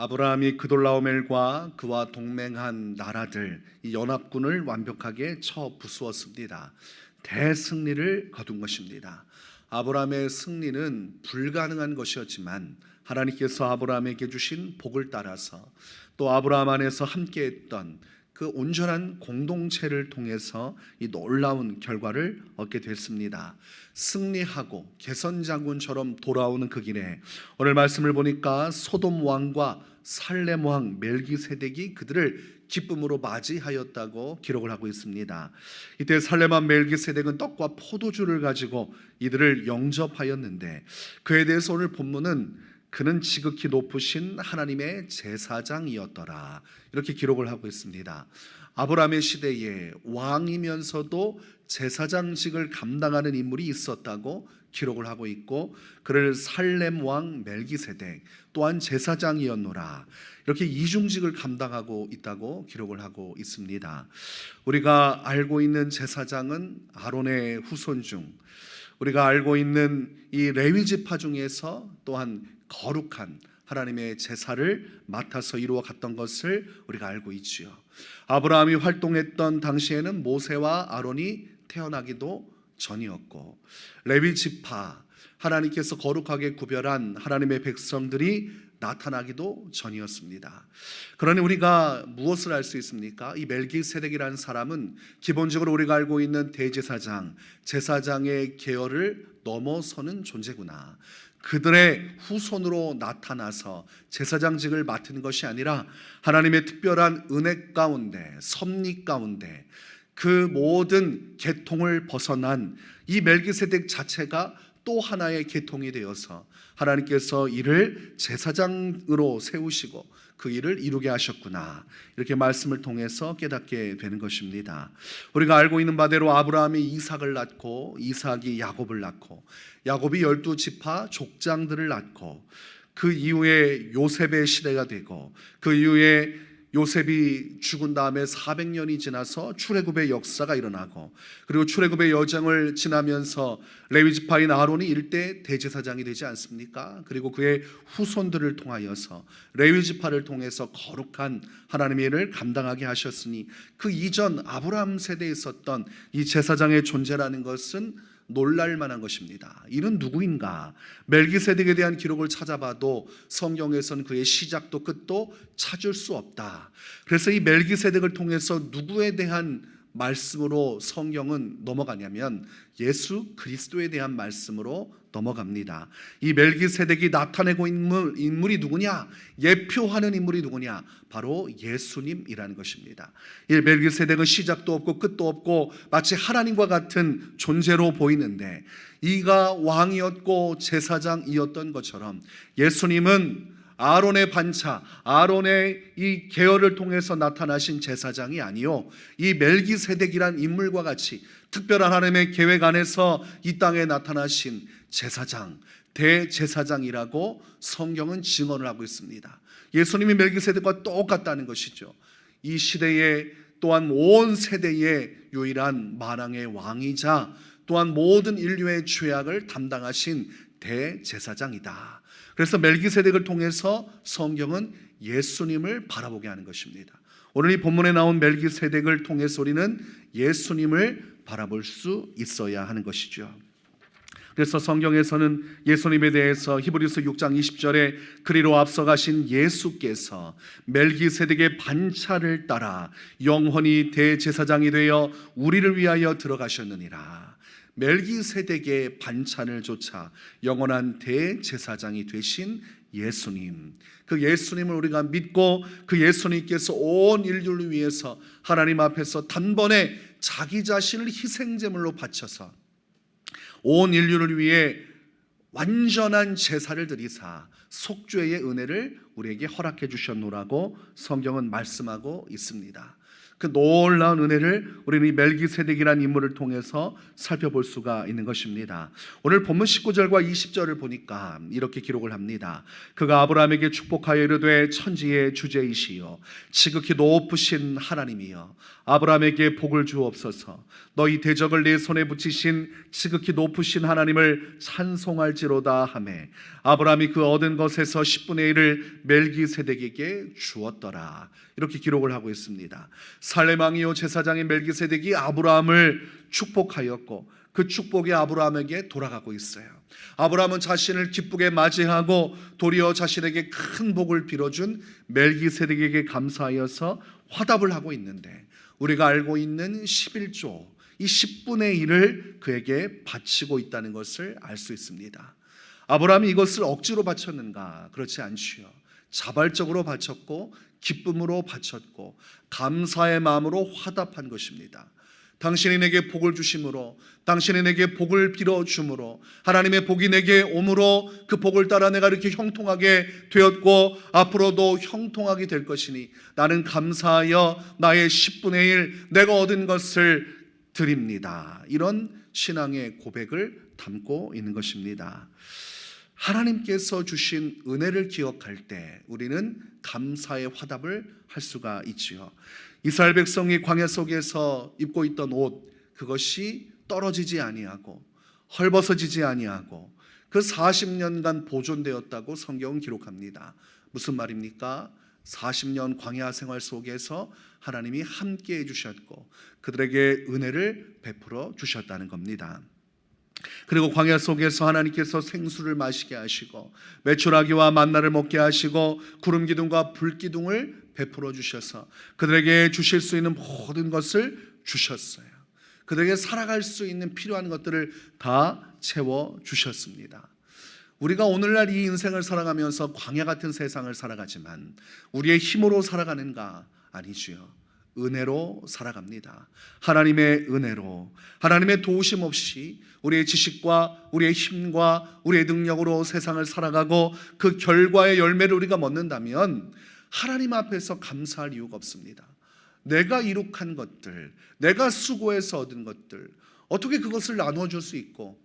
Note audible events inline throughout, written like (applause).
아브라함이 그돌라오멜과 그와 동맹한 나라들 이 연합군을 완벽하게 쳐 부수었습니다. 대승리를 거둔 것입니다. 아브라함의 승리는 불가능한 것이었지만 하나님께서 아브라함에게 주신 복을 따라서 또 아브라함 안에서 함께했던 그 온전한 공동체를 통해서 이 놀라운 결과를 얻게 됐습니다. 승리하고 개선 장군처럼 돌아오는 그 길에 오늘 말씀을 보니까 소돔 왕과 살렘 왕 멜기세덱이 그들을 기쁨으로 맞이하였다고 기록을 하고 있습니다. 이때 살렘 왕 멜기세덱은 떡과 포도주를 가지고 이들을 영접하였는데 그에 대해서 오늘 본문은 그는 지극히 높으신 하나님의 제사장이었더라. 이렇게 기록을 하고 있습니다. 아브라함의 시대에 왕이면서도 제사장직을 감당하는 인물이 있었다고 기록을 하고 있고 그를 살렘 왕 멜기세덱 또한 제사장이었노라. 이렇게 이중직을 감당하고 있다고 기록을 하고 있습니다. 우리가 알고 있는 제사장은 아론의 후손 중 우리가 알고 있는 이 레위 지파 중에서 또한 거룩한 하나님의 제사를 맡아서 이루어 갔던 것을 우리가 알고 있지요. 아브라함이 활동했던 당시에는 모세와 아론이 태어나기도 전이었고 레위 지파 하나님께서 거룩하게 구별한 하나님의 백성들이 나타나기도 전이었습니다. 그러니 우리가 무엇을 알 수 있습니까? 이 멜기세덱이라는 사람은 기본적으로 우리가 알고 있는 대제사장, 제사장의 계열을 넘어서는 존재구나. 그들의 후손으로 나타나서 제사장직을 맡은 것이 아니라 하나님의 특별한 은혜 가운데 섭리 가운데 그 모든 계통을 벗어난 이 멜기세덱 자체가 또 하나의 계통이 되어서 하나님께서 이를 제사장으로 세우시고 그 일을 이루게 하셨구나. 이렇게 말씀을 통해서 깨닫게 되는 것입니다. 우리가 알고 있는 바대로 아브라함이 이삭을 낳고 이삭이 야곱을 낳고 야곱이 열두 지파 족장들을 낳고 그 이후에 요셉의 시대가 되고 그 이후에 요셉이 죽은 다음에 400년이 지나서 출애굽의 역사가 일어나고 그리고 출애굽의 여정을 지나면서 레위 지파인 아론이 일대 대제사장이 되지 않습니까? 그리고 그의 후손들을 통하여서 레위 지파를 통해서 거룩한 하나님의 일을 감당하게 하셨으니 그 이전 아브라함 세대에 있었던 이 제사장의 존재라는 것은 놀랄 만한 것입니다. 이는 누구인가? 멜기세덱에 대한 기록을 찾아봐도 성경에서는 그의 시작도 끝도 찾을 수 없다. 그래서 이 멜기세덱을 통해서 누구에 대한 말씀으로 성경은 넘어가냐면 예수 그리스도에 대한 말씀으로 넘어갑니다. 이 멜기세덱이 나타내고 인물, 이 누구냐? 예표하는 인물이 누구냐? 바로 예수님이라는 것입니다. 이 멜기세덱은 시작도 없고 끝도 없고 마치 하나님과 같은 존재로 보이는데 이가 왕이었고 제사장이었던 것처럼 예수님은 아론의 반차, 아론의 이 계열을 통해서 나타나신 제사장이 아니요. 이 멜기세덱이란 인물과 같이 특별한 하나님의 계획 안에서 이 땅에 나타나신 제사장, 대제사장이라고 성경은 증언을 하고 있습니다. 예수님이 멜기세덱과 똑같다는 것이죠. 이 시대에 또한 온 세대의 유일한 만왕의 왕이자 또한 모든 인류의 죄악을 담당하신 대제사장이다. 그래서 멜기세덱을 통해서 성경은 예수님을 바라보게 하는 것입니다. 오늘 이 본문에 나온 멜기세덱을 통해서 우리는 예수님을 바라볼 수 있어야 하는 것이죠. 그래서 성경에서는 예수님에 대해서 히브리서 6장 20절에 그리로 앞서가신 예수께서 멜기세덱의 반차를 따라 영원히 대제사장이 되어 우리를 위하여 들어가셨느니라. 멜기세덱의 반찬을 조차 영원한 대제사장이 되신 예수님. 그 예수님을 우리가 믿고 그 예수님께서 온 인류를 위해서 하나님 앞에서 단번에 자기 자신을 희생제물로 바쳐서 온 인류를 위해 완전한 제사를 드리사 속죄의 은혜를 우리에게 허락해 주셨노라고 성경은 말씀하고 있습니다. 그 놀라운 은혜를 우리는 이 멜기세덱이라는 인물을 통해서 살펴볼 수가 있는 것입니다. 오늘 본문 19절과 20절을 보니까 이렇게 기록을 합니다. 그가 아브라함에게 축복하여 이르되 천지의 주제이시여 지극히 높으신 하나님이여 아브라함에게 복을 주옵소서 너희 대적을 내 손에 붙이신 지극히 높으신 하나님을 찬송할지로다 하매 아브라함이 그 얻은 것에서 10분의 1을 멜기세덱에게 주었더라 이렇게 기록을 하고 있습니다. 살렘 왕이요 제사장인 멜기세덱이 아브라함을 축복하였고 그 축복이 아브라함에게 돌아가고 있어요. 아브라함은 자신을 기쁘게 맞이하고 도리어 자신에게 큰 복을 빌어준 멜기세덱에게 감사하여서 화답을 하고 있는데 우리가 알고 있는 11조 이 10분의 1을 그에게 바치고 있다는 것을 알 수 있습니다. 아브라함이 이것을 억지로 바쳤는가? 그렇지 않지요. 자발적으로 바쳤고 기쁨으로 바쳤고 감사의 마음으로 화답한 것입니다. 당신이 내게 복을 주심으로 당신이 내게 복을 빌어 주므로 하나님의 복이 내게 오므로 그 복을 따라 내가 이렇게 형통하게 되었고 앞으로도 형통하게 될 것이니 나는 감사하여 나의 10분의 1 내가 얻은 것을 드립니다. 이런 신앙의 고백을 담고 있는 것입니다. 하나님께서 주신 은혜를 기억할 때 우리는 감사의 화답을 할 수가 있지요. 이스라엘 백성이 광야 속에서 입고 있던 옷 그것이 떨어지지 아니하고 헐벗어지지 아니하고 그 40년간 보존되었다고 성경은 기록합니다. 무슨 말입니까? 40년 광야 생활 속에서 하나님이 함께 해 주셨고 그들에게 은혜를 베풀어 주셨다는 겁니다. 그리고 광야 속에서 하나님께서 생수를 마시게 하시고 메추라기와 만나를 먹게 하시고 구름 기둥과 불 기둥을 베풀어 주셔서 그들에게 주실 수 있는 모든 것을 주셨어요. 그들에게 살아갈 수 있는 필요한 것들을 다 채워 주셨습니다. 우리가 오늘날 이 인생을 살아가면서 광야 같은 세상을 살아가지만 우리의 힘으로 살아가는가 아니지요. 은혜로 살아갑니다. 하나님의 은혜로 하나님의 도우심 없이 우리의 지식과 우리의 힘과 우리의 능력으로 세상을 살아가고 그 결과의 열매를 우리가 먹는다면 하나님 앞에서 감사할 이유가 없습니다. 내가 이룩한 것들, 내가 수고해서 얻은 것들, 어떻게 그것을 나누어 줄 수 있고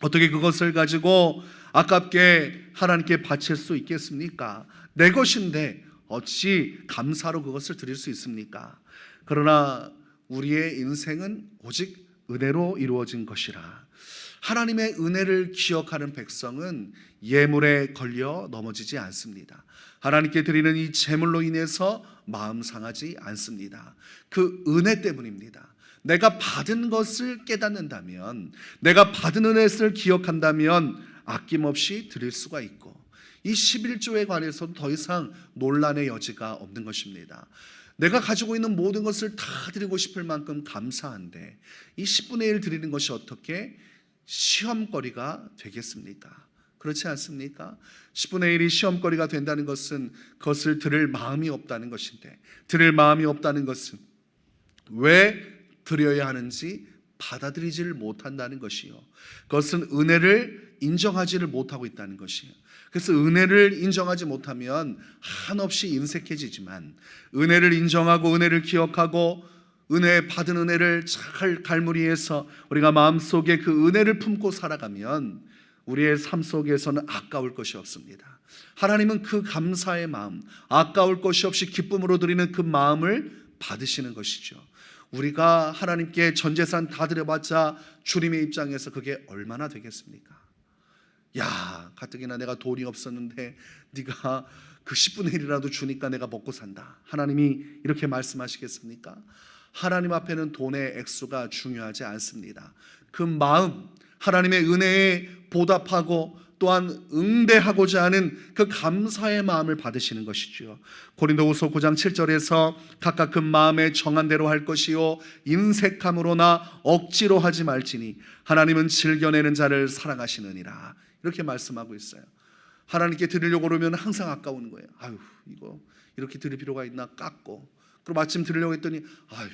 어떻게 그것을 가지고 아깝게 하나님께 바칠 수 있겠습니까? 내 것인데 어찌 감사로 그것을 드릴 수 있습니까? 그러나 우리의 인생은 오직 은혜로 이루어진 것이라. 하나님의 은혜를 기억하는 백성은 예물에 걸려 넘어지지 않습니다. 하나님께 드리는 이 제물로 인해서 마음 상하지 않습니다. 그 은혜 때문입니다. 내가 받은 것을 깨닫는다면, 내가 받은 은혜를 기억한다면 아낌없이 드릴 수가 있고, 이 11조에 관해서는 더 이상 논란의 여지가 없는 것입니다. 내가 가지고 있는 모든 것을 다 드리고 싶을 만큼 감사한데 이 10분의 1 드리는 것이 어떻게 시험거리가 되겠습니까? 그렇지 않습니까? 10분의 1이 시험거리가 된다는 것은 그것을 들을 마음이 없다는 것인데 들을 마음이 없다는 것은 왜 드려야 하는지 받아들이지를 못한다는 것이요. 그것은 은혜를 인정하지를 못하고 있다는 것이요. 그래서 은혜를 인정하지 못하면 한없이 인색해지지만 은혜를 인정하고 은혜를 기억하고 은혜 받은 은혜를 잘 갈무리해서 우리가 마음속에 그 은혜를 품고 살아가면 우리의 삶 속에서는 아까울 것이 없습니다. 하나님은 그 감사의 마음, 아까울 것이 없이 기쁨으로 드리는 그 마음을 받으시는 것이죠. 우리가 하나님께 전 재산 다 드려봤자 주님의 입장에서 그게 얼마나 되겠습니까? 야, 가뜩이나 내가 돈이 없었는데 네가 그 10분의 1이라도 주니까 내가 먹고 산다. 하나님이 이렇게 말씀하시겠습니까? 하나님 앞에는 돈의 액수가 중요하지 않습니다. 그 마음, 하나님의 은혜에 보답하고 또한 응대하고자 하는 그 감사의 마음을 받으시는 것이죠. 고린도후서 9장 7절에서 각각 그 마음에 정한 대로 할 것이요 인색함으로나 억지로 하지 말지니 하나님은 즐겨내는 자를 사랑하시느니라. 이렇게 말씀하고 있어요. 하나님께 드리려고 그러면 항상 아까운 거예요. 아유, 이거 이렇게 드릴 필요가 있나 깎고. 그럼 마침 드리려고 했더니 아유,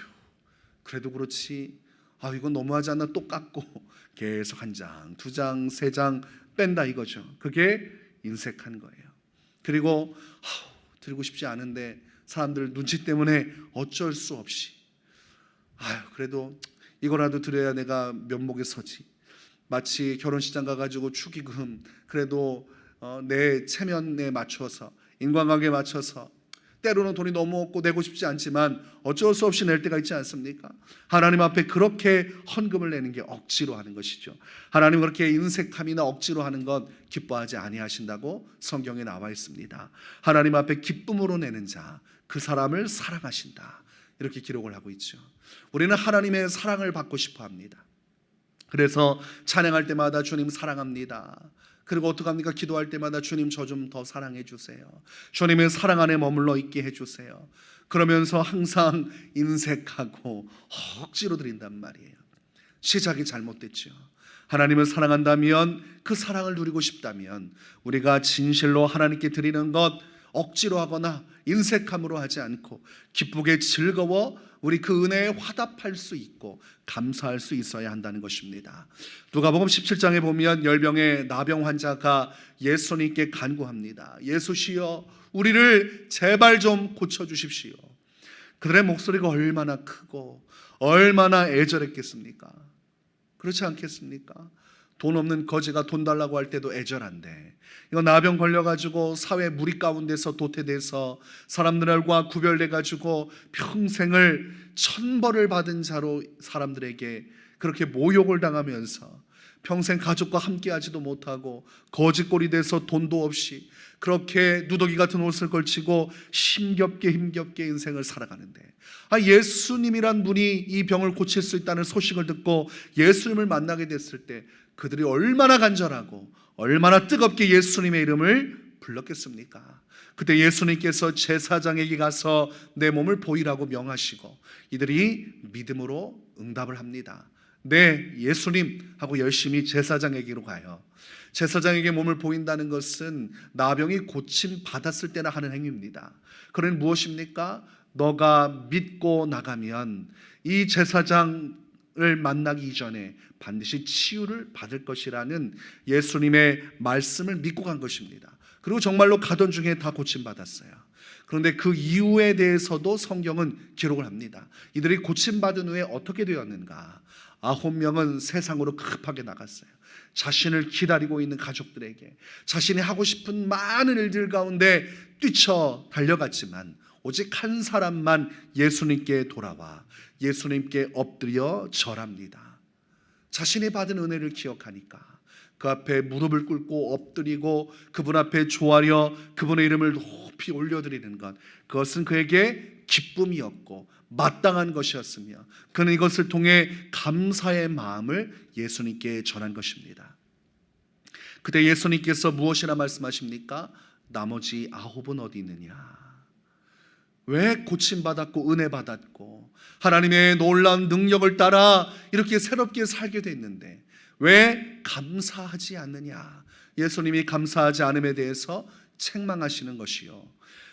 그래도 그렇지. 아, 이거 너무하지 않나 또 깎고 (laughs) 계속 한 장, 두 장, 세 장 뺀다 이거죠. 그게 인색한 거예요. 그리고 아우, 드리고 싶지 않은데 사람들 눈치 때문에 어쩔 수 없이 아유 그래도 이거라도 드려야 내가 면목에 서지. 마치 결혼식장 가가지고 축의금 그래도 어, 내 체면에 맞춰서 인간관계에 맞춰서 때로는 돈이 너무 없고 내고 싶지 않지만 어쩔 수 없이 낼 때가 있지 않습니까? 하나님 앞에 그렇게 헌금을 내는 게 억지로 하는 것이죠. 하나님 그렇게 인색함이나 억지로 하는 것 기뻐하지 아니하신다고 성경에 나와 있습니다. 하나님 앞에 기쁨으로 내는 자, 그 사람을 사랑하신다. 이렇게 기록을 하고 있죠. 우리는 하나님의 사랑을 받고 싶어 합니다. 그래서 찬양할 때마다 주님 사랑합니다. 그리고 어떡합니까? 기도할 때마다 주님 저 좀 더 사랑해 주세요. 주님의 사랑 안에 머물러 있게 해 주세요. 그러면서 항상 인색하고 억지로 드린단 말이에요. 시작이 잘못됐죠. 하나님을 사랑한다면 그 사랑을 누리고 싶다면 우리가 진실로 하나님께 드리는 것 억지로 하거나 인색함으로 하지 않고 기쁘게 즐거워 우리 그 은혜에 화답할 수 있고 감사할 수 있어야 한다는 것입니다. 누가복음 17장에 보면 열병의 나병 환자가 예수님께 간구합니다. 예수시여 우리를 제발 좀 고쳐 주십시오. 그들의 목소리가 얼마나 크고 얼마나 애절했겠습니까? 그렇지 않겠습니까? 돈 없는 거지가 돈 달라고 할 때도 애절한데 이거 나병 걸려가지고 사회 무리 가운데서 도태돼서 사람들과 구별돼가지고 평생을 천벌을 받은 자로 사람들에게 그렇게 모욕을 당하면서 평생 가족과 함께하지도 못하고 거짓골이 돼서 돈도 없이 그렇게 누더기 같은 옷을 걸치고 힘겹게 힘겹게 인생을 살아가는데 아 예수님이란 분이 이 병을 고칠 수 있다는 소식을 듣고 예수님을 만나게 됐을 때 그들이 얼마나 간절하고 얼마나 뜨겁게 예수님의 이름을 불렀겠습니까? 그때 예수님께서 제사장에게 가서 내 몸을 보이라고 명하시고 이들이 믿음으로 응답을 합니다. 네, 예수님 하고 열심히 제사장에게로 가요. 제사장에게 몸을 보인다는 것은 나병이 고침 받았을 때나 하는 행위입니다. 그는 무엇입니까? 너가 믿고 나가면 이 제사장을 만나기 이전에 반드시 치유를 받을 것이라는 예수님의 말씀을 믿고 간 것입니다. 그리고 정말로 가던 중에 다 고침 받았어요. 그런데 그 이유에 대해서도 성경은 기록을 합니다. 이들이 고침 받은 후에 어떻게 되었는가? 아홉 명은 세상으로 급하게 나갔어요. 자신을 기다리고 있는 가족들에게 자신이 하고 싶은 많은 일들 가운데 뛰쳐 달려갔지만 오직 한 사람만 예수님께 돌아와 예수님께 엎드려 절합니다. 자신이 받은 은혜를 기억하니까 그 앞에 무릎을 꿇고 엎드리고 그분 앞에 조아려 그분의 이름을 높이 올려드리는 것 그것은 그에게 기쁨이었고 마땅한 것이었으며 그는 이것을 통해 감사의 마음을 예수님께 전한 것입니다. 그때 예수님께서 무엇이라 말씀하십니까? 나머지 아홉은 어디 있느냐? 왜 고침 받았고 은혜 받았고 하나님의 놀라운 능력을 따라 이렇게 새롭게 살게 됐는데 왜 감사하지 않느냐? 예수님이 감사하지 않음에 대해서 책망하시는 것이요.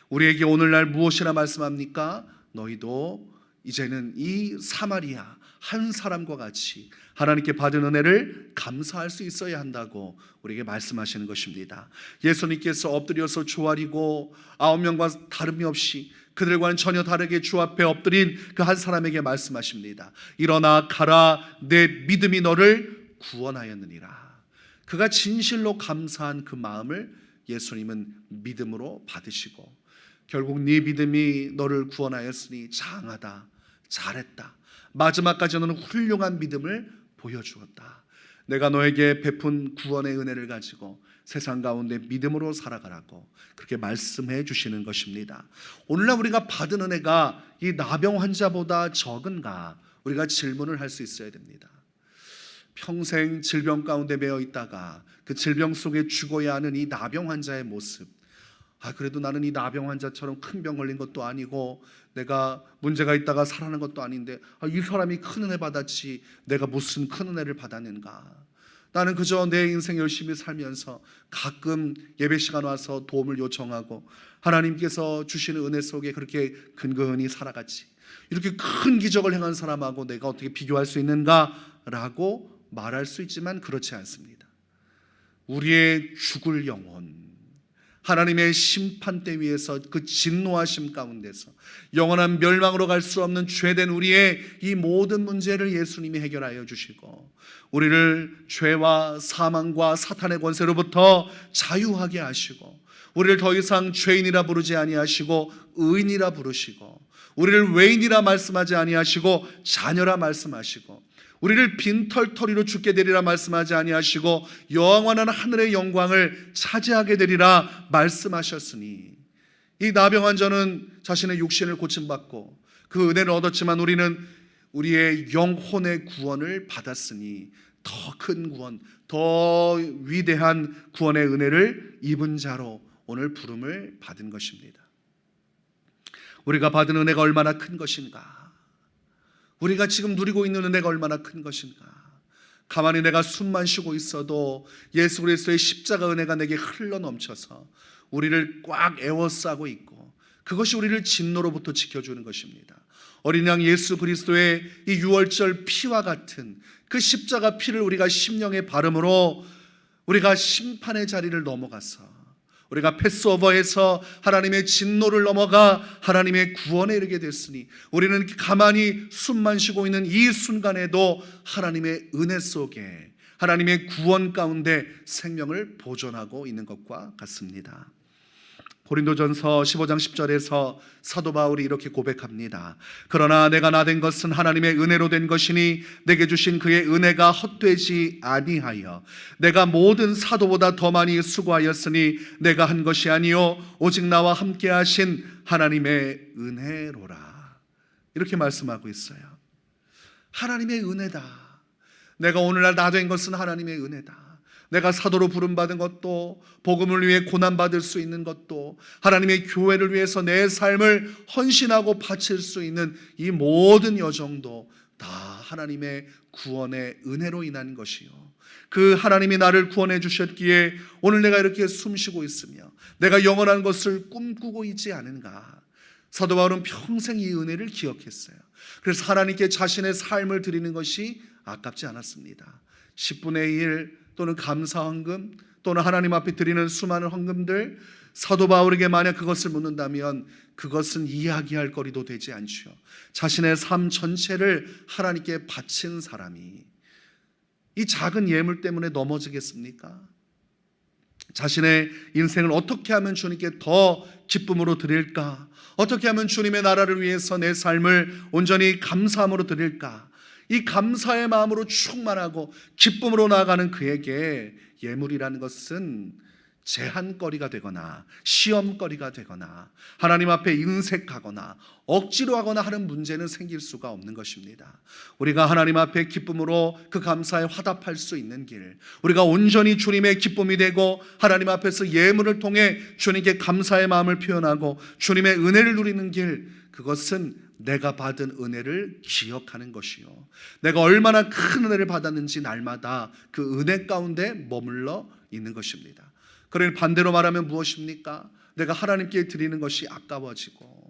우리에게 오늘날 무엇이라 말씀합니까? 너희도 이제는 이 사마리아 한 사람과 같이 하나님께 받은 은혜를 감사할 수 있어야 한다고 우리에게 말씀하시는 것입니다. 예수님께서 엎드려서 조아리고 아홉 명과 다름이 없이 그들과는 전혀 다르게 주 앞에 엎드린 그 한 사람에게 말씀하십니다. 일어나 가라 내 믿음이 너를 구원하였느니라. 그가 진실로 감사한 그 마음을 예수님은 믿음으로 받으시고 결국 네 믿음이 너를 구원하였으니 장하다. 잘했다. 마지막까지는 훌륭한 믿음을 보여주었다. 내가 너에게 베푼 구원의 은혜를 가지고 세상 가운데 믿음으로 살아가라고 그렇게 말씀해 주시는 것입니다. 오늘날 우리가 받은 은혜가 이 나병 환자보다 적은가 우리가 질문을 할 수 있어야 됩니다. 평생 질병 가운데 매여 있다가 그 질병 속에 죽어야 하는 이 나병 환자의 모습. 아, 그래도 나는 이 나병 환자처럼 큰 병 걸린 것도 아니고 내가 문제가 있다가 살아난 것도 아닌데 아, 이 사람이 큰 은혜 받았지 내가 무슨 큰 은혜를 받았는가? 나는 그저 내 인생 열심히 살면서 가끔 예배 시간 와서 도움을 요청하고 하나님께서 주시는 은혜 속에 그렇게 근근히 살아갔지. 이렇게 큰 기적을 행한 사람하고 내가 어떻게 비교할 수 있는가라고 말할 수 있지만 그렇지 않습니다. 우리의 죽을 영혼, 하나님의 심판대 위에서 그 진노하심 가운데서 영원한 멸망으로 갈 수 없는 죄된 우리의 이 모든 문제를 예수님이 해결하여 주시고 우리를 죄와 사망과 사탄의 권세로부터 자유하게 하시고 우리를 더 이상 죄인이라 부르지 아니하시고 의인이라 부르시고 우리를 외인이라 말씀하지 아니하시고 자녀라 말씀하시고 우리를 빈털터리로 죽게 되리라 말씀하지 아니하시고 영원한 하늘의 영광을 차지하게 되리라 말씀하셨으니 이 나병 환자는 자신의 육신을 고침받고 그 은혜를 얻었지만 우리는 우리의 영혼의 구원을 받았으니 더 큰 구원, 더 위대한 구원의 은혜를 입은 자로 오늘 부름을 받은 것입니다. 우리가 받은 은혜가 얼마나 큰 것인가? 우리가 지금 누리고 있는 은혜가 얼마나 큰 것인가? 가만히 내가 숨만 쉬고 있어도 예수 그리스도의 십자가 은혜가 내게 흘러 넘쳐서 우리를 꽉 에워싸고 있고 그것이 우리를 진노로부터 지켜주는 것입니다. 어린 양 예수 그리스도의 이 유월절 피와 같은 그 십자가 피를 우리가 심령에 바름으로 우리가 심판의 자리를 넘어가서 우리가 패스오버에서 하나님의 진노를 넘어가 하나님의 구원에 이르게 됐으니 우리는 가만히 숨만 쉬고 있는 이 순간에도 하나님의 은혜 속에 하나님의 구원 가운데 생명을 보존하고 있는 것과 같습니다. 고린도전서 15장 10절에서 사도 바울이 이렇게 고백합니다. 그러나 내가 나 된 것은 하나님의 은혜로 된 것이니 내게 주신 그의 은혜가 헛되지 아니하여 내가 모든 사도보다 더 많이 수고하였으니 내가 한 것이 아니요 오직 나와 함께 하신 하나님의 은혜로라. 이렇게 말씀하고 있어요. 하나님의 은혜다. 내가 오늘날 나 된 것은 하나님의 은혜다. 내가 사도로 부름받은 것도 복음을 위해 고난받을 수 있는 것도 하나님의 교회를 위해서 내 삶을 헌신하고 바칠 수 있는 이 모든 여정도 다 하나님의 구원의 은혜로 인한 것이요. 그 하나님이 나를 구원해 주셨기에 오늘 내가 이렇게 숨쉬고 있으며 내가 영원한 것을 꿈꾸고 있지 않은가. 사도 바울은 평생 이 은혜를 기억했어요. 그래서 하나님께 자신의 삶을 드리는 것이 아깝지 않았습니다. 10분의 1 또는 감사 헌금 또는 하나님 앞에 드리는 수많은 헌금들 사도 바울에게 만약 그것을 묻는다면 그것은 이야기할 거리도 되지 않죠. 자신의 삶 전체를 하나님께 바친 사람이 이 작은 예물 때문에 넘어지겠습니까? 자신의 인생을 어떻게 하면 주님께 더 기쁨으로 드릴까? 어떻게 하면 주님의 나라를 위해서 내 삶을 온전히 감사함으로 드릴까? 이 감사의 마음으로 충만하고 기쁨으로 나아가는 그에게 예물이라는 것은 제한거리가 되거나 시험거리가 되거나 하나님 앞에 인색하거나 억지로 하거나 하는 문제는 생길 수가 없는 것입니다. 우리가 하나님 앞에 기쁨으로 그 감사에 화답할 수 있는 길, 우리가 온전히 주님의 기쁨이 되고 하나님 앞에서 예물을 통해 주님께 감사의 마음을 표현하고 주님의 은혜를 누리는 길, 그것은 내가 받은 은혜를 기억하는 것이요. 내가 얼마나 큰 은혜를 받았는지 날마다 그 은혜 가운데 머물러 있는 것입니다. 그러니 반대로 말하면 무엇입니까? 내가 하나님께 드리는 것이 아까워지고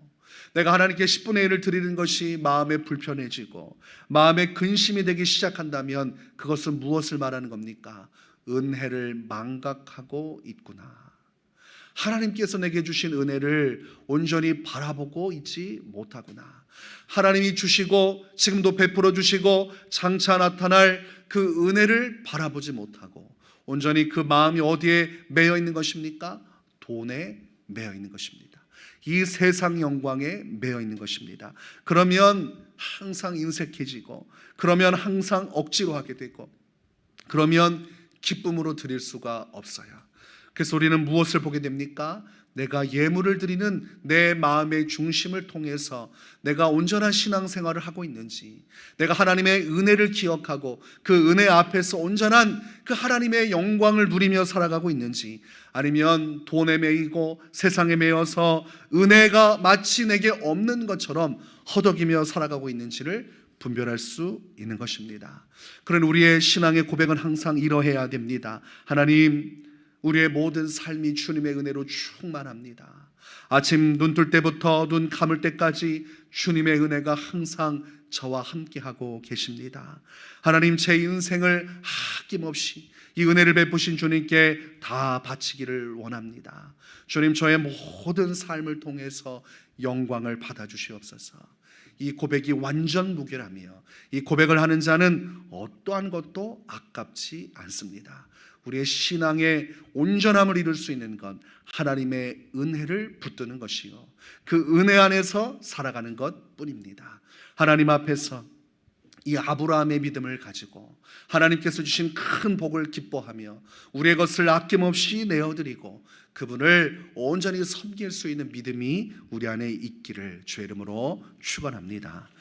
내가 하나님께 10분의 1을 드리는 것이 마음에 불편해지고 마음에 근심이 되기 시작한다면 그것은 무엇을 말하는 겁니까? 은혜를 망각하고 있구나. 하나님께서 내게 주신 은혜를 온전히 바라보고 있지 못하구나. 하나님이 주시고 지금도 베풀어 주시고 장차 나타날 그 은혜를 바라보지 못하고 온전히 그 마음이 어디에 매여 있는 것입니까? 돈에 매여 있는 것입니다. 이 세상 영광에 매여 있는 것입니다. 그러면 항상 인색해지고 그러면 항상 억지로 하게 되고 그러면 기쁨으로 드릴 수가 없어요. 그래서 우리는 무엇을 보게 됩니까? 내가 예물을 드리는 내 마음의 중심을 통해서 내가 온전한 신앙생활을 하고 있는지, 내가 하나님의 은혜를 기억하고 그 은혜 앞에서 온전한 그 하나님의 영광을 누리며 살아가고 있는지, 아니면 돈에 매이고 세상에 매여서 은혜가 마치 내게 없는 것처럼 허덕이며 살아가고 있는지를 분별할 수 있는 것입니다. 그런 우리의 신앙의 고백은 항상 이러해야 됩니다. 하나님, 우리의 모든 삶이 주님의 은혜로 충만합니다. 아침 눈 뜰 때부터 눈 감을 때까지 주님의 은혜가 항상 저와 함께하고 계십니다. 하나님 제 인생을 아낌없이 이 은혜를 베푸신 주님께 다 바치기를 원합니다. 주님 저의 모든 삶을 통해서 영광을 받아 주시옵소서. 이 고백이 완전 무결하며 이 고백을 하는 자는 어떠한 것도 아깝지 않습니다. 우리의 신앙의 온전함을 이룰 수 있는 건 하나님의 은혜를 붙드는 것이요. 그 은혜 안에서 살아가는 것 뿐입니다. 하나님 앞에서 이 아브라함의 믿음을 가지고 하나님께서 주신 큰 복을 기뻐하며 우리의 것을 아낌없이 내어드리고 그분을 온전히 섬길 수 있는 믿음이 우리 안에 있기를 주의 이름으로 축원합니다.